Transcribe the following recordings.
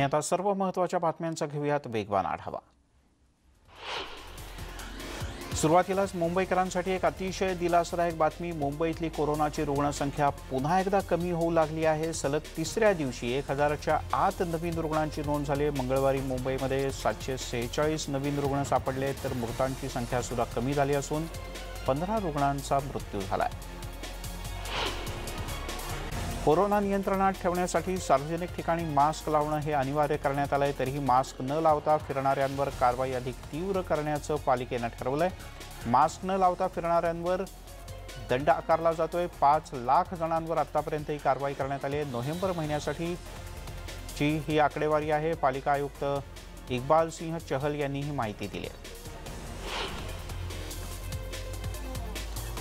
आणि आता सर्व महत्त्वाच्या बातम्यांचा घेऊयात वेगवान आढावा. सुरुवातीलाच मुंबईकरांसाठी एक अतिशय दिलासादायक बातमी. मुंबईतली कोरोनाची रुग्णसंख्या पुन्हा एकदा कमी होऊ लागली आहे. सलग तिसऱ्या दिवशी एक हजाराच्या आत नवीन रुग्णांची नोंद झाली मंगळवारी मुंबईमध्ये सातशे सेहेचाळीस नवीन रुग्ण सापडले तर मृतांची संख्या सुद्धा कमी झाली असून पंधरा रुग्णांचा मृत्यू झाला आहे कोरोना नियंत्रणात ठेवण्यासाठी सार्वजनिक ठिकाणी मास्क लावणं हे अनिवार्य करण्यात आलंय. तरीही मास्क न लावता फिरणाऱ्यांवर कारवाई अधिक तीव्र करण्याचं पालिकेनं ठरवलंय. मास्क न लावता फिरणाऱ्यांवर दंड आकारला जातोय. पाच लाख जणांवर आतापर्यंत ही कारवाई करण्यात आली आहे. नोव्हेंबर महिन्यासाठी ची ही आकडेवारी आहे. पालिका आयुक्त इक्बाल सिंह चहल यांनी ही माहिती दिली आहे.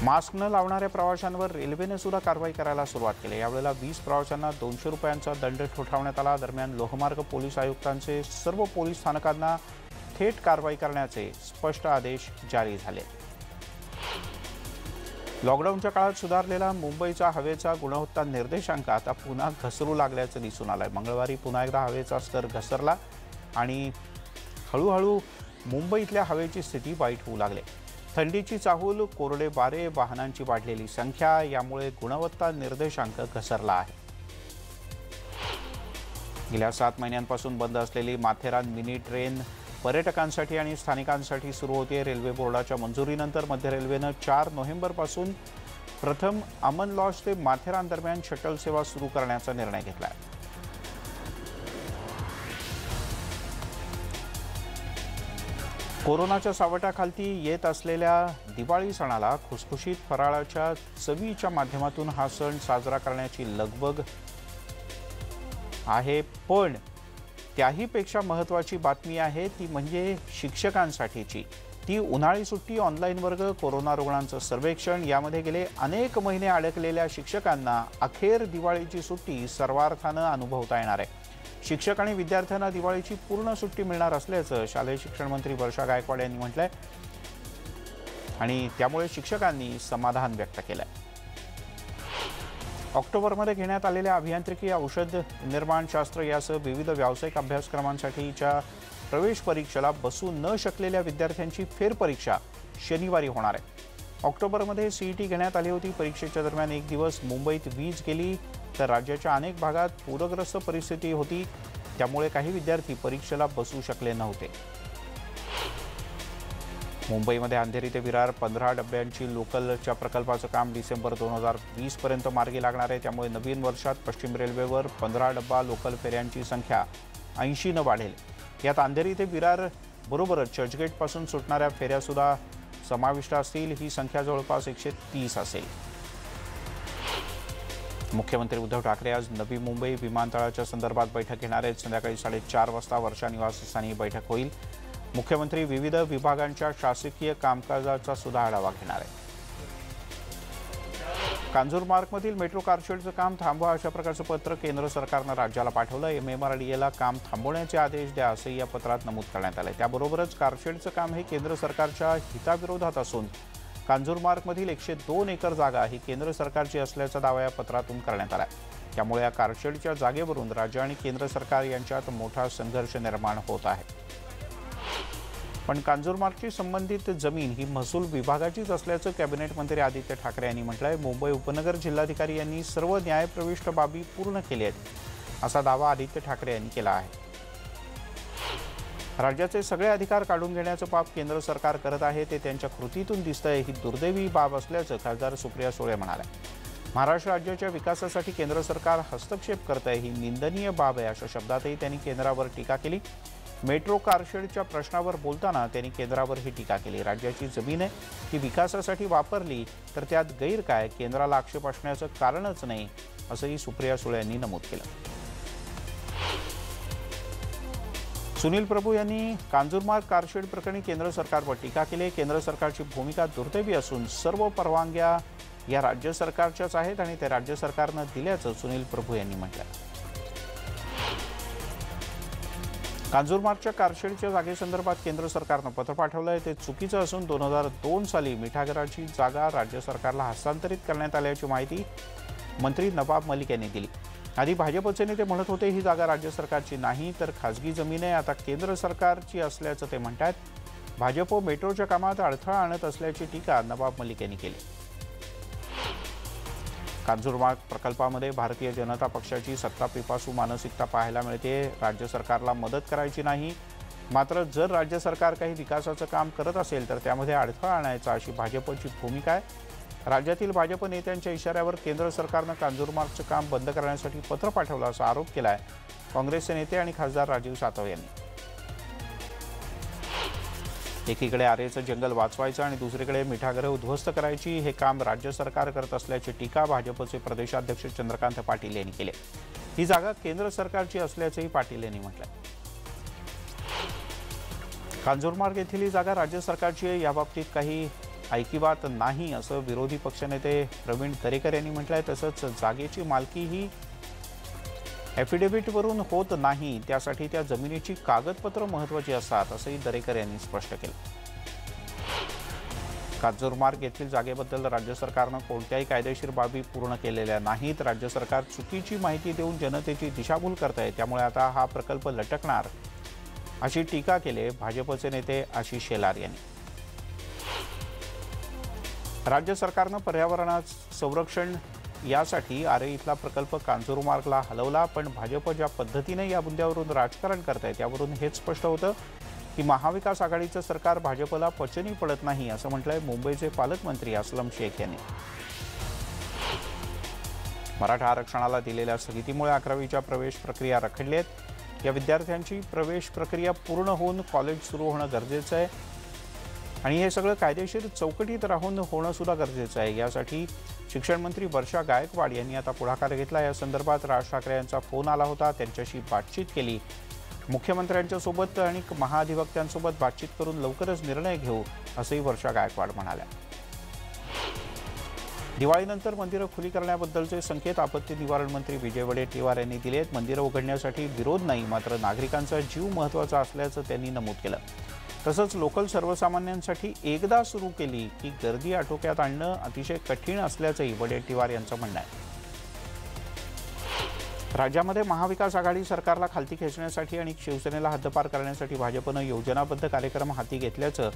मास्क न लावणाऱ्या प्रवाशांवर रेल्वेने सुद्धा कारवाई करायला सुरुवात केली. यावेळेला वीस प्रवाशांना दोनशे रुपयांचा दंड ठोठावण्यात आला. दरम्यान लोहमार्ग पोलीस आयुक्तांचे सर्व पोलीस स्थानकांना थेट कारवाई करण्याचे स्पष्ट आदेश जारी झाले. लॉकडाऊनच्या काळात सुधारलेला मुंबईचा हवेचा गुणवत्ता निर्देशांक आता पुन्हा घसरू लागल्याचं दिसून आलंय. मंगळवारी पुन्हा एकदा हवेचा स्तर घसरला आणि हळूहळू मुंबईतल्या हवेची स्थिती वाईट होऊ लागली. थंडीची चाहूल कोरडे वारे वाहनांची वाढलेली संख्या यामुळे गुणवत्ता निर्देशांक घसरला आहे. गेल्या सात महिन्यांपासून बंद असलेली माथेरान मिनी ट्रेन पर्यटकांसाठी आणि स्थानिकांसाठी सुरू होते. रेल्वे बोर्डाच्या मंजुरीनंतर मध्य रेल्वेनं चार नोव्हेंबरपासून प्रथम अमन लॉज ते माथेरान दरम्यान शटल सेवा सुरू करण्याचा निर्णय घेतला आहे कोरोनाच्या सावटाखालती येत असलेल्या दिवाळी सणाला खुसखुशीत फराळाच्या चवीच्या माध्यमातून हा सण साजरा करण्याची लगबग आहे. पण त्याहीपेक्षा महत्त्वाची बातमी आहे ती म्हणजे शिक्षकांसाठीची. ती उन्हाळी सुट्टी ऑनलाईन वर्ग कोरोना रुग्णांचं सर्वेक्षण यामध्ये गेले अनेक महिने अडकलेल्या शिक्षकांना अखेर दिवाळीची सुट्टी सर्वार्थानं अनुभवता येणार आहे. शिक्षक आणि विद्यार्थ्यांना दिवाळीची पूर्ण सुट्टी मिळणार असल्याचं शालेय शिक्षण मंत्री वर्षा गायकवाड यांनी म्हटलंय. आणि त्यामुळे शिक्षकांनी समाधान व्यक्त केलंय. ऑक्टोबरमध्ये घेण्यात आलेल्या अभियांत्रिकी औषध निर्माणशास्त्र यासह विविध व्यावसायिक अभ्यासक्रमांसाठीच्या प्रवेश परीक्षेला बसू न शकलेल्या विद्यार्थ्यांची फेरपरीक्षा शनिवारी होणार आहे. ऑक्टोबरमध्ये सीईटी घेण्यात आली होती. परीक्षेच्या दरम्यान एक दिवस मुंबईत वीज गेली. तर राज्याच्या अनेक भागात पूरग्रस्त परिस्थिती होती. त्यामुळे काही विद्यार्थी परीक्षेला बसू शकले नव्हते. मुंबईमध्ये अंधेरी ते विरार पंधरा डब्यांची लोकलच्या प्रकल्पाचं काम डिसेंबर दोन हजार वीसपर्यंत मार्गी लागणार आहे. त्यामुळे नवीन वर्षात पश्चिम रेल्वेवर पंधरा डब्बा लोकल फेऱ्यांची संख्या ऐंशीनं वाढेल. यात अंधेरी ते विरार बरोबरच चर्चगेटपासून सुटणाऱ्या फेऱ्यासुद्धा समाविष्ट असतील. ही संख्या जवळपास एकशे तीस असेल. मुख्यमंत्री उद्धव ठाकरे आज नवी मुंबई विमानतळाच्या संदर्भात बैठक घेणार आहेत. संध्याकाळी साडेचार वाजता वर्षा निवासस्थानी ही बैठक होईल. मुख्यमंत्री विविध विभागांच्या शासकीय कामकाजाचा सुद्धा आढावा घेणार आहेत. कांजूरमार्गमधील मेट्रो कारशेडचं काम थांबवा अशा प्रकारचं पत्र केंद्र सरकारनं राज्याला पाठवलं. एम एम आर डी एला काम थांबवण्याचे आदेश द्या असंही या पत्रात नमूद करण्यात आलं त्याबरोबरच कारशेडचं काम हे केंद्र सरकारच्या हिताविरोधात असून कांजूरमार्गमधील एकशे दोन एकर जागा ही केंद्र सरकारची असल्याचा दावा या पत्रातून करण्यात आला त्यामुळे या कारशेडच्या जागेवरून राज्य आणि केंद्र सरकार यांच्यात मोठा संघर्ष निर्माण होत आहे. पण कांजूरमार्गशी संबंधित जमीन ही महसूल विभागाचीच असल्याचं कॅबिनेट मंत्री आदित्य ठाकरे यांनी म्हटलंय. मुंबई उपनगर जिल्हाधिकारी यांनी सर्व न्यायप्रविष्ट बाबी पूर्ण केल्या आहेत असा दावा आदित्य ठाकरे यांनी केला आहे. राज्याचे सगळे अधिकार काढून घेण्याचं पाप केंद्र सरकार करत आहे ते त्यांच्या कृतीतून दिसतंय ही दुर्दैवी बाब असल्याचं खासदार सुप्रिया सुळे म्हणाल्या महाराष्ट्र राज्याच्या विकासासाठी केंद्र सरकार हस्तक्षेप करत आहे ही निंदनीय बाब आहे अशा शब्दातही त्यांनी केंद्रावर टीका केली. मेट्रो कारशेडच्या प्रश्नावर बोलताना त्यांनी केंद्रावर ही टीका केली. राज्याची जमीन आहे ती विकासासाठी वापरली तर त्यात गैर काय? केंद्राला आक्षेप असण्याचं कारणच नाही असंही सुप्रिया सुळे यांनी नमूद केलं. सुनील प्रभू यांनी कांजूरमार्ग कारशेड प्रकरणी केंद्र सरकारवर टीका केली. केंद्र सरकारची भूमिका दुर्दैवी असून सर्व परवानग्या या राज्य सरकारच्याच आहेत आणि ते राज्य सरकारनं दिल्याचं सुनील प्रभू यांनी म्हटलं कांजूरमार्गच्या कारशेडच्या जागेसंदर्भात केंद्र सरकारनं पत्र पाठवलं आहे ते चुकीचं असून दोन हजार दोन साली मिठागराची जागा राज्य सरकारला हस्तांतरित करण्यात आल्याची माहिती मंत्री नवाब मलिक यांनी दिली. आधी भाजपचे नेते म्हणत होते ही जागा राज्य सरकारची नाही तर खाजगी जमीन आहे. आता केंद्र सरकारची असल्याचं ते म्हणतात भाजप मेट्रोच्या कामात अडथळा आणत असल्याची टीका नवाब मलिक यांनी केली. कांजूरमार्ग प्रकल्पामध्ये भारतीय जनता पक्षाची सत्ता पिपासू मानसिकता पाहायला मिळते. राज्य सरकारला मदत करायची नाही. मात्र जर राज्य सरकार काही विकासाचं काम करत असेल तर त्यामध्ये अडथळा आणायचा अशी भाजपची भूमिका आहे. राज्यातील भाजप नेत्यांच्या इशाऱ्यावर केंद्र सरकारनं कांजूरमार्गचं काम बंद करण्यासाठी पत्र पाठवलं असा आरोप केला आहे काँग्रेसचे नेते आणि खासदार राजीव सातव यांनी. एकीकडे आरेचं जंगल वाचवायचं आणि दुसरीकडे मिठागृह उद्ध्वस्त करायची हे काम राज्य सरकार करत असल्याची टीका भाजपचे प्रदेशाध्यक्ष चंद्रकांत पाटील यांनी केली. ही जागा केंद्र सरकारची असल्याचंही पाटील यांनी म्हटलंय. कांजूरमार्ग येथील ही जागा राज्य सरकारची आहे. याबाबतीत काही ऐकिवात नाही असं विरोधी पक्षनेते प्रवीण दरेकर यांनी म्हटलं आहे तसंच जागेची मालकी ही ॲफिडेव्हिटवरून होत नाही त्यासाठी त्या जमिनीची कागदपत्र महत्वाची असतात असंही दरेकर यांनी स्पष्ट केलं. काजूरमार्ग येथील जागेबद्दल राज्य सरकारनं कोणत्याही कायदेशीर बाबी पूर्ण केलेल्या नाहीत. राज्य सरकार चुकीची माहिती देऊन जनतेची दिशाभूल करत आहे त्यामुळे आता हा प्रकल्प लटकणार अशी टीका केली भाजपचे नेते आशिष शेलार यांनी. राज्य सरकारनं पर्यावरणाचं संरक्षण यासाठी आरे इथला प्रकल्प कांजूरमार्गला हलवला पण भाजप ज्या पद्धतीने या मुद्द्यावरून राजकारण करत आहे त्यावरून हेच स्पष्ट होतं की महाविकास आघाडीचं सरकार भाजपला पचनी पडत नाही असं म्हटलंय मुंबईचे पालकमंत्री असलम शेख यांनी. मराठा आरक्षणाला दिलेल्या स्थगितीमुळे अकरावीच्या प्रवेश प्रक्रिया रखडली आहेत. या विद्यार्थ्यांची प्रवेश प्रक्रिया पूर्ण होऊन कॉलेज सुरू होणं गरजेचं आहे. आणि हे सगळं कायदेशीर चौकटीत राहून होणं सुद्धा गरजेचं आहे. यासाठी शिक्षण मंत्री वर्षा गायकवाड यांनी आता पुढाकार घेतला. या संदर्भात राज ठाकरे यांचा फोन आला होता. त्यांच्याशी बातचीत केली. मुख्यमंत्र्यांच्या सोबत आणि महाधिवक्त्यांसोबत बातचीत करून लवकरच निर्णय घेऊ असंही वर्षा गायकवाड म्हणाल्या. दिवाळीनंतर मंदिरं खुली करण्याबद्दलचे संकेत आपत्ती निवारण मंत्री विजय वडेट्टीवार यांनी दिले आहेत मंदिरं उघडण्यासाठी विरोध नाही मात्र नागरिकांचा जीव महत्त्वाचा असल्याचं त्यांनी नमूद केलं. तसंच लोकल सर्वसामान्यांसाठी एकदा सुरू केली की गर्दी आटोक्यात आणणं अतिशय कठीण असल्याचंही वडेट्टीवार यांचं म्हणणं आहे. राज्यामध्ये महाविकास आघाडी सरकारला खालती खेचण्यासाठी आणि शिवसेनेला हद्दपार करण्यासाठी भाजपनं योजनाबद्ध कार्यक्रम हाती घेतल्याचं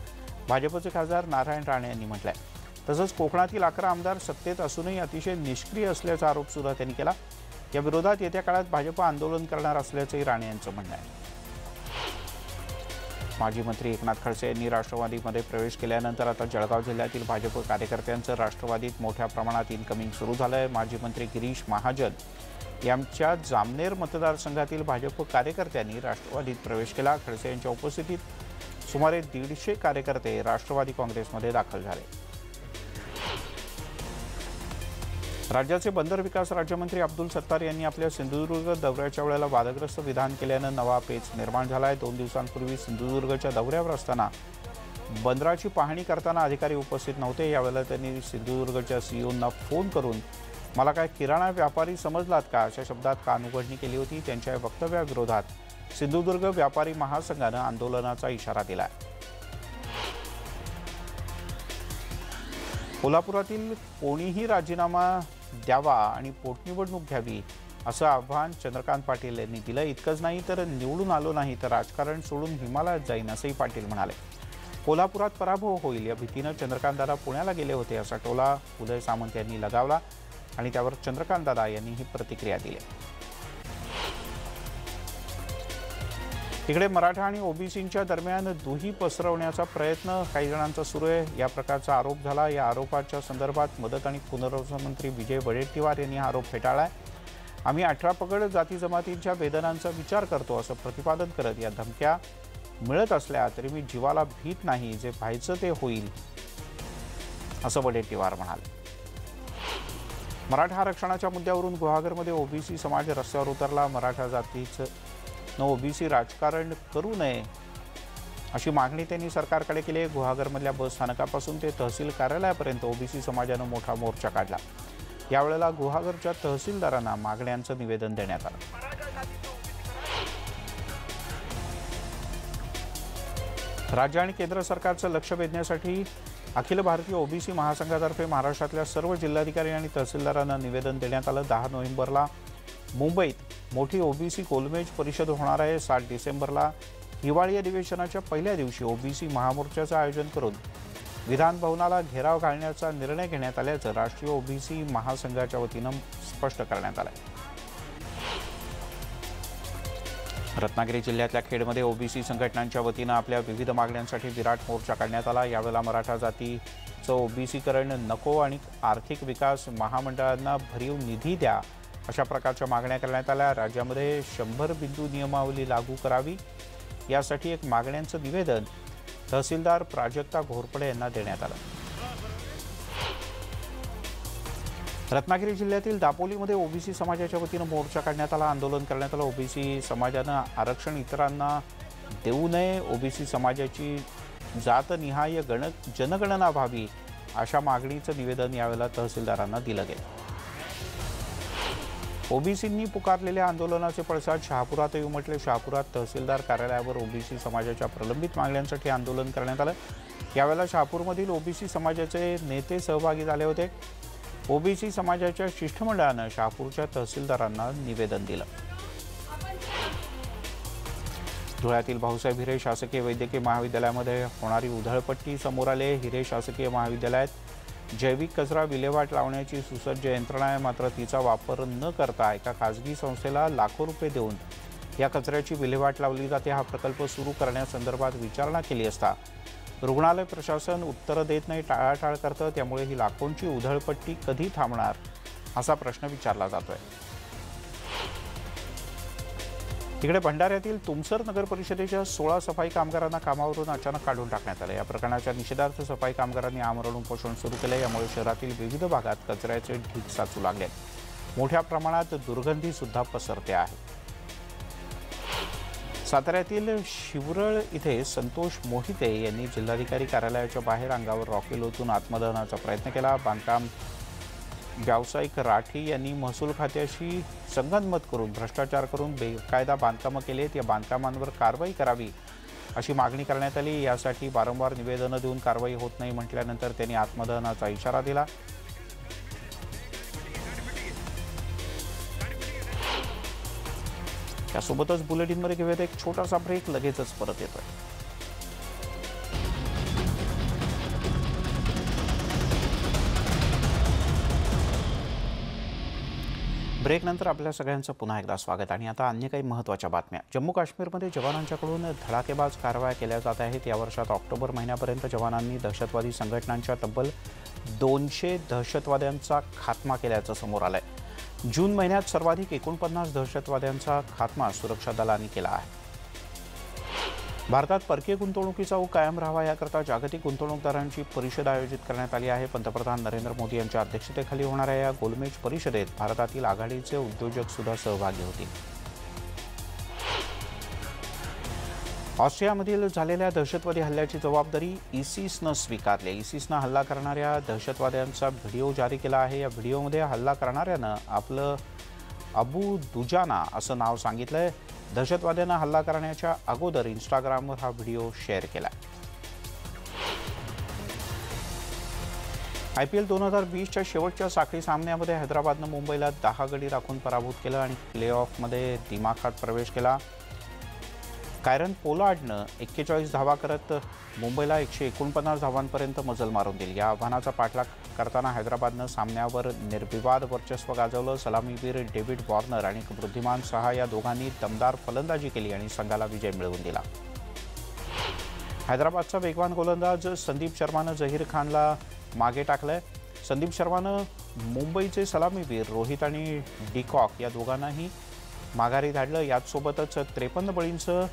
भाजपचे खासदार नारायण राणे यांनी म्हटलंय. तसंच कोकणातील अकरा आमदार सत्तेत असूनही अतिशय निष्क्रिय असल्याचा आरोप सुद्धा त्यांनी केला. या विरोधात येत्या काळात भाजप आंदोलन करणार असल्याचंही राणे यांचं म्हणणं आहे. माजी मंत्री एकनाथ खडसे यांनी राष्ट्रवादीमध्ये प्रवेश केल्यानंतर आता जळगाव जिल्ह्यातील भाजप कार्यकर्त्यांचं राष्ट्रवादीत मोठ्या प्रमाणात इन्कमिंग सुरू झालं आहे माजी मंत्री गिरीश महाजन यांच्या जामनेर मतदारसंघातील भाजप कार्यकर्त्यांनी राष्ट्रवादीत प्रवेश केला. खडसे यांच्या उपस्थितीत सुमारे दीडशे कार्यकर्ते राष्ट्रवादी काँग्रेसमध्ये दाखल झाले. राज्याचे बंदर विकास राज्यमंत्री अब्दुल सत्तार यांनी आपल्या सिंधुदुर्ग दौऱ्याच्या वेळेला वादग्रस्त विधान केल्यानं नवा पेच निर्माण झाला आहे दोन दिवसांपूर्वी सिंधुदुर्गच्या दौऱ्यावर असताना बंदराची पाहणी करताना अधिकारी उपस्थित नव्हते. यावेळेला त्यांनी सिंधुदुर्गच्या सीईओंना फोन करून मला काय किराणा व्यापारी समजलात का? अशा शब्दात कानउघडणी केली होती. त्यांच्या वक्तव्याविरोधात सिंधुदुर्ग व्यापारी महासंघानं आंदोलनाचा इशारा दिला आहे कोल्हापुरातील कोणीही राजीनामा द्यावा आणि पोटनिवडणूक घ्यावी असं आव्हान चंद्रकांत पाटील यांनी दिलं इतकंच नाही तर निवडून आलो नाही तर राजकारण सोडून हिमालयात जाईन असंही पाटील म्हणाले. कोल्हापुरात पराभव होईल या भीतीनं चंद्रकांतदादा पुण्याला गेले होते असा टोला उदय सामंत यांनी लगावला आणि त्यावर चंद्रकांतदादा यांनी ही प्रतिक्रिया दिली. तिकडे मराठा आणि ओबीसींच्या दरम्यान दुही पसरवण्याचा प्रयत्न काही जणांचा सुरू आहे. या प्रकारचा आरोप झाला. या आरोपाच्या संदर्भात मदत आणि पुनर्वसन मंत्री विजय वडेट्टीवार यांनी हा आरोप फेटाळलाय. आम्ही अठरा पगड जाती जमातींच्या वेदनांचा विचार करतो असं प्रतिपादन करत या धमक्या मिळत असल्या तरी मी जीवाला भीत नाही. जे व्हायचं ते होईल असं वडेट्टीवार म्हणाले. मराठा आरक्षणाच्या मुद्द्यावरून गुहागरमध्ये ओबीसी समाज रस्त्यावर उतरला. मराठा जातीचं न ओबीसी राजकारण करू नये. अशी मागणी त्यांनी सरकारकडे केली आहे. गुहागरमधल्या बस स्थानकापासून ते तहसील कार्यालयापर्यंत ओबीसी समाजानं मोठा मोर्चा काढला. यावेळेला गुहागरच्या तहसीलदारांना मागण्यांचं निवेदन देण्यात आलं. राज्य आणि केंद्र सरकारचं लक्ष वेधण्यासाठी अखिल भारतीय ओबीसी महासंघातर्फे महाराष्ट्रातल्या सर्व जिल्हाधिकारी आणि तहसीलदारांना निवेदन देण्यात आलं. दहा नोव्हेंबरला मुंबईत मोठी ओबीसी कोलमेज परिषद होणार आहे सात डिसेंबरला. हिवाळी अधिवेशनाच्या पहिल्या दिवशी ओबीसी महामोर्चाचं आयोजन करून विधान भवनाला घेराव घालण्याचा निर्णय घेण्यात आल्याचं राष्ट्रीय ओबीसी महासंघाच्या वतीनं स्पष्ट करण्यात आलं रत्नागिरी जिल्ह्यातल्या खेडमध्ये ओबीसी संघटनांच्या वतीनं आपल्या विविध मागण्यांसाठी विराट मोर्चा काढण्यात आला. यावेळेला मराठा जातीचं ओबीसीकरण नको आणि आर्थिक विकास महामंडळांना भरीव निधी द्या अशा प्रकारच्या मागण्या करण्यात आल्या. राज्यामध्ये शंभर बिंदू नियमावली लागू करावी. यासाठी एक मागण्यांचं निवेदन तहसीलदार प्राजक्ता घोरपडे यांना देण्यात आलं. रत्नागिरी जिल्ह्यातील दापोलीमध्ये ओबीसी समाजाच्या वतीनं मोर्चा काढण्यात आला. आंदोलन करण्यात आलं. ओबीसी समाजानं आरक्षण इतरांना देऊ नये. ओबीसी समाजाची जातनिहाय गण जनगणना व्हावी अशा मागणीचं निवेदन यावेळेला तहसीलदारांना दिलं गेलं. ओबीसींनी पुकारलेल्या आंदोलनाचे पडसाद शहापुरातही उमटले. शहापुरात तहसीलदार कार्यालयावर ओबीसी समाजाच्या प्रलंबित मागण्यांसाठी आंदोलन करण्यात आलं. यावेळेला शहापूरमधील ओबीसी समाजाचे नेते सहभागी झाले होते. ओबीसी समाजाच्या शिष्टमंडळानं शहापूरच्या तहसीलदारांना निवेदन दिलं. धुळ्यातील भाऊसाहेब हिरे शासकीय वैद्यकीय महाविद्यालयामध्ये होणारी उधळपट्टी समोर आले. हिरे शासकीय महाविद्यालयात जैविक कचरा विल्हेवाट लावण्याची सुसज्ज यंत्रणा आहे मात्र तिचा वापर न करता एका खाजगी संस्थेला लाखो रुपये देऊन या कचऱ्याची विल्हेवाट लावली जाते. हा प्रकल्प सुरू करण्यासंदर्भात विचारणा केली असता रुग्णालय प्रशासन उत्तरं देत नाही टाळाटाळ करतं त्यामुळे ही लाखोंची उधळपट्टी कधी थांबणार असा प्रश्न विचारला जातोय. तिकडे भंडाऱ्यातील तुमसर नगर परिषदेच्या सोळा सफाई कामगारांना कामावरून अचानक काढून टाकण्यात आलं. या प्रकरणाच्या निषेधार्थ सफाई कामगारांनी आमरण उपोषण सुरू केलं. यामुळे शहरातील विविध भागात कचऱ्याचे ढीग साचू लागले. मोठ्या प्रमाणात दुर्गंधी सुद्धा पसरते आहे. साताऱ्यातील शिवरळ इथे संतोष मोहिते यांनी जिल्हाधिकारी कार्यालयाच्या बाहेर अंगावर रॉकेल ओतून आत्मदहनाचा प्रयत्न केला. बांधकाम व्यावसायिक राठी यांनी महसूल खात्याशी संगनमत करून भ्रष्टाचार करून बेकायदा बांधकामं केलेत. या बांधकामांवर कारवाई करावी अशी मागणी करण्यात आली. यासाठी वारंवार निवेदनं देऊन कारवाई होत नाही म्हटल्यानंतर त्यांनी आत्मदहनाचा इशारा दिला. यासोबतच बुलेटिनमध्ये घेऊयात एक छोटासा ब्रेक लगेचच परत येतोय. ब्रेकनंतर आपल्या सगळ्यांचं पुन्हा एकदा स्वागत आणि आता अन्य काही महत्त्वाच्या बातम्या. जम्मू काश्मीरमध्ये जवानांच्याकडून धडाकेबाज कारवाया केल्या जात आहेत. या वर्षात ऑक्टोबर महिन्यापर्यंत जवानांनी दहशतवादी संघटनांच्या तब्बल दोनशे दहशतवाद्यांचा खात्मा केल्याचं समोर आलं आहे जून महिन्यात सर्वाधिक एकोणपन्नास दहशतवाद्यांचा खात्मा सुरक्षा दलांनी केला आहे. भारतात परकीय गुंतवणुकीचा ओघ कायम राहावा याकरता जागतिक गुंतवणूकदारांची परिषद आयोजित करण्यात आली आहे. पंतप्रधान नरेंद्र मोदी यांच्या अध्यक्षतेखाली होणाऱ्या या गोलमेज परिषदेत भारतातील आघाडीचे उद्योजक सुद्धा सहभागी होतील. ऑस्ट्रियामधील झालेल्या दहशतवादी हल्ल्याची जबाबदारी इसिसनं स्वीकारली इसिसनं हल्ला करणाऱ्या दहशतवाद्यांचा व्हिडिओ जारी केला आहे. या व्हिडिओमध्ये हल्ला करणाऱ्यानं आपलं अबू दुजाना असं नाव सांगितलंय. दहशतवाद्यांना हल्ला करण्याच्या अगोदर इंस्टाग्रामवर हा व्हिडिओ शेअर केला आय पी एल दोन हजार वीसच्या शेवटच्या साखळी सामन्यामध्ये हैदराबादनं मुंबईला दहा गडी राखून पराभूत केलं आणि प्ले ऑफमध्ये दिमाखात प्रवेश केला. कायरन पोलार्डनं एक्केचाळीस धावा करत मुंबईला एकशे एकोणपन्नास धावांपर्यंत मजल मारून दिली. या आव्हानाचा पाठलाग करताना हैदराबादनं सामन्यावर निर्विवाद वर्चस्व गाजवलं. सलामीवीर डेव्हिड वॉर्नर आणि वृद्धिमान सहा या दोघांनी दमदार फलंदाजी केली आणि संघाला विजय मिळवून दिला. हैदराबादचा वेगवान गोलंदाज संदीप शर्मानं जहीर खानला मागे टाकलंय. संदीप शर्मानं मुंबईचे सलामीवीर रोहित आणि डिकॉक या दोघांनाही माघारी धाडलं. याचसोबतच त्रेपन्न बळींचं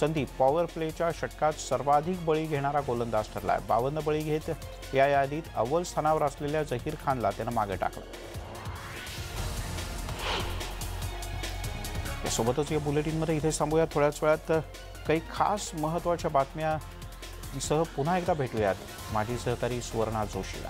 संदीप पॉवर प्लेच्या षटकात सर्वाधिक बळी घेणारा गोलंदाज ठरला आहे बावन्न बळी घेत या यादीत अव्वल स्थानावर असलेल्या जहीर खानला त्यानं मागे टाकलं. यासोबतच या बुलेटिनमध्ये इथे सांगूया थोड्याच वेळात काही खास महत्त्वाच्या बातम्या सह पुन्हा एकदा भेटूयात. माझी सहकारी सुवर्णा जोशीला.